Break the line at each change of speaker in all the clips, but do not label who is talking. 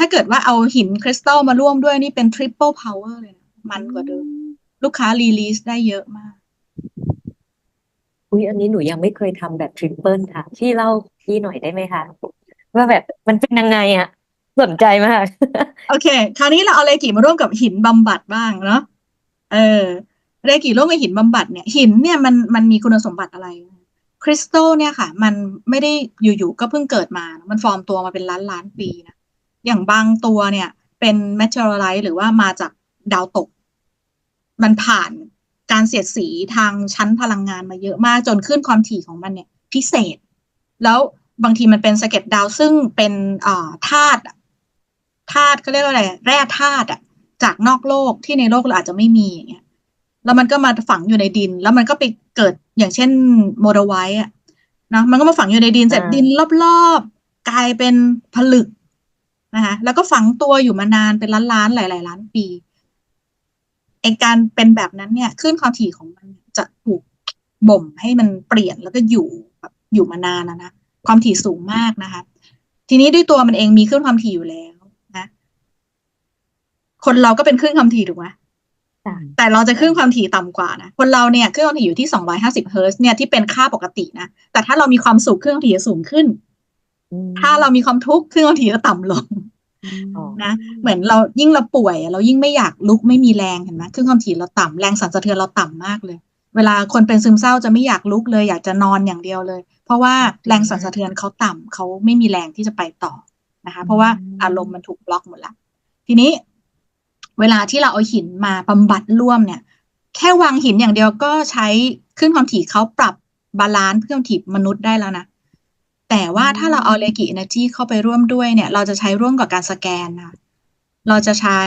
ถ้าเกิดว่าเอาหินคริสตัลมาร่วมด้วยนี่เป็น triple power เลยนะมันกว่าเดิม ลูกค้ารีลีสได้เยอะมาก
อุ้ยอันนี้หนูยังไม่เคยทำแบบทริปเปิลค่ะ พี่เล่าพี่หน่อยได้ไหมคะว่าแบบมันเป็นยังไงอะสนใจมาก
โอเค คราวนี้เราเอาเรกิมาร่วมกับหินบำบัดบ้างเนาะเออเรกิร่วมกับหินบำบัดเนี่ย หินเนี่ยมันมันมีคุณสมบัติอะไรคริสตัลเนี่ยค่ะ มันไม่ได้อยู่ๆก็เพิ่งเกิดมา มันฟอร์มตัวมาเป็นล้านล้านปีนะ อย่างบางตัวเนี่ย เป็น meteorite หรือว่ามาจากดาวตก มันผ่านการเสียดสีทางชั้นพลังงานมาเยอะมากจนขึ้นความถี่ของมันเนี่ย พิเศษ แล้วบางทีมันเป็นสะเก็ดดาวซึ่งเป็นอ่าธาตุอะธาตุเขาเรียกว่าอะไร แร่ธาตุอะจากนอกโลกที่ในโลกเราอาจจะไม่มีอย่างเงี้ยแล้วมันก็มาฝังอยู่ในดิน แล้วมันก็ไปเกิดอย่างเช่นโมเดลไวท์อะนะมันก็มาฝังอยู่ในดินเสร็จ
อ่า
ดินรอบๆกลายเป็นผลึก นะคะแล้วก็ฝังตัวอยู่มานานเป็นล้านๆหลาย ๆ ล้านปีไอการเป็นแบบนั้นเนี่ยคลื่นความถี่ของมันจะถูกบ่มให้มันเปลี่ยนแล้วก็อยู่แบบอยู่มานานนะนะความถี่สูงมากนะคะ ทีนี้ด้วยตัวมันเองมีคลื่นความถี่อยู่แล้วนะคนเราก็เป็นคลื่นความถี่ถูกไหม
ค่ะ
แต่เราจะคลื่นความถี่ต่ำกว่านะคนเราเนี่ยคลื่นความถี่อยู่ที่250เฮิร์ตซ์เนี่ยที่เป็นค่าปกตินะแต่ถ้าเรามีความสุขคลื่นความถี่จะสูงขึ้น
อืม
ถ้าเรามีความทุกข์คลื่นความถี่จะต่ำลง
อ๋อ
นะเหมือนเรายิ่งเราป่วยอะเรายิ่งไม่อยากลุกไม่มีแรงเห็นไหมคลื่นความถี่เราต่ำแรงสั่นสะเทือนเราต่ำมากเลย เวลาคนเป็นซึมเศร้าจะไม่อยากลุกเลย อยากจะนอนอย่างเดียวเลย เพราะว่าแรงสั่นสะเทือนเขาต่ำเขาไม่มีแรงที่จะไปต่อนะคะ เพราะว่าอารมณ์มันถูกบล็อกหมดแล้วทีนี้ เวลาที่เราเอาหินมาบำบัดร่วมเนี่ย แค่วางหินอย่างเดียวก็ใช้ขึ้นความถี่เขาปรับบาลานซ์ขึ้นความถี่มนุษย์ได้แล้วนะ แต่ว่าถ้าเราเอาเลกิ Energy เข้าไปร่วมด้วยเนี่ย เราจะใช้ร่วมกับการสแกนนะเราจะใช้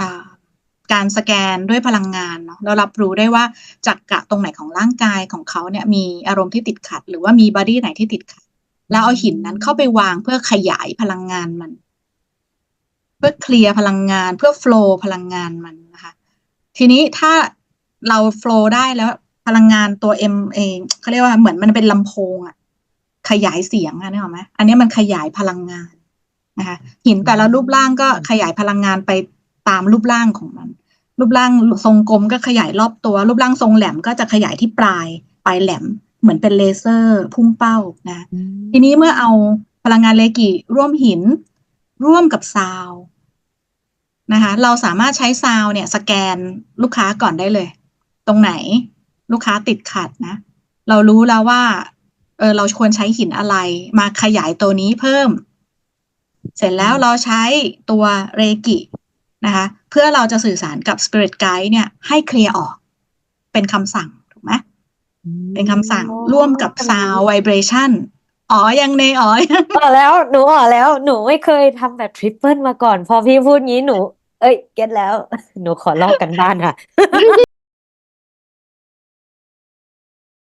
อ่าการสแกนด้วยพลังงานเนาะเรารับรู้ได้ว่าจักกะตรงไหนของร่างกายของเขาเนี่ยมีอารมณ์ที่ติดขัด หรือว่ามีบอดี้ไหนที่ติดขัด แล้วเอาหินนั้นเข้าไปวางเพื่อขยายพลังงานมัน เพื่อเคลียร์พลังงานเพื่อโฟลว์พลังงานมันนะคะทีนี้ถ้าเราโฟลว์ได้แล้วพลังงานตัว M เองเขาเรียกว่าเหมือนมันเป็นลำโพงอะ ขยายเสียงอะนึกออกไหมอันนี้มันขยายพลังงานนะคะหินแต่ละรูปร่างก็ขยายพลังงานไปตามรูปร่างของมัน รูปร่างทรงกลมก็ขยายรอบตัว รูปร่างทรงแหลมก็จะขยายที่ปลายปลายแหลมเหมือนเป็นเลเซอร์พุ่งเป้านะ
อืม
ทีนี้เมื่อเอาพลังงานเลกิร่วมหิน ร่วมกับซาวด์นะคะเราสามารถใช้ซาวด์เนี่ย สแกนลูกค้าก่อนได้เลย ตรงไหนลูกค้าติดขัดนะ เรารู้แล้วว่า เออเราควรใช้หินอะไร มาขยายตัวนี้เพิ่ม เสร็จแล้วเราใช้ตัวเรกินะคะเพื่อเราจะสื่อสารกับ Spirit Guide เนี่ยให้เคลียร์ออก เป็นคำสั่ง ถูกไหมเป็นคำสั่งร่วมกับ sound vibration อ๋อ ยังเนอ๋อยัง
อ๋อแล้ว หนูอ๋อแล้ว หนูไม่เคยทำแบบทริปเปิลมาก่อน พอพี่พูดงี้หนู เอ้ย เก็ตแล้ว หนูขอลอกกันบ้านค่ะ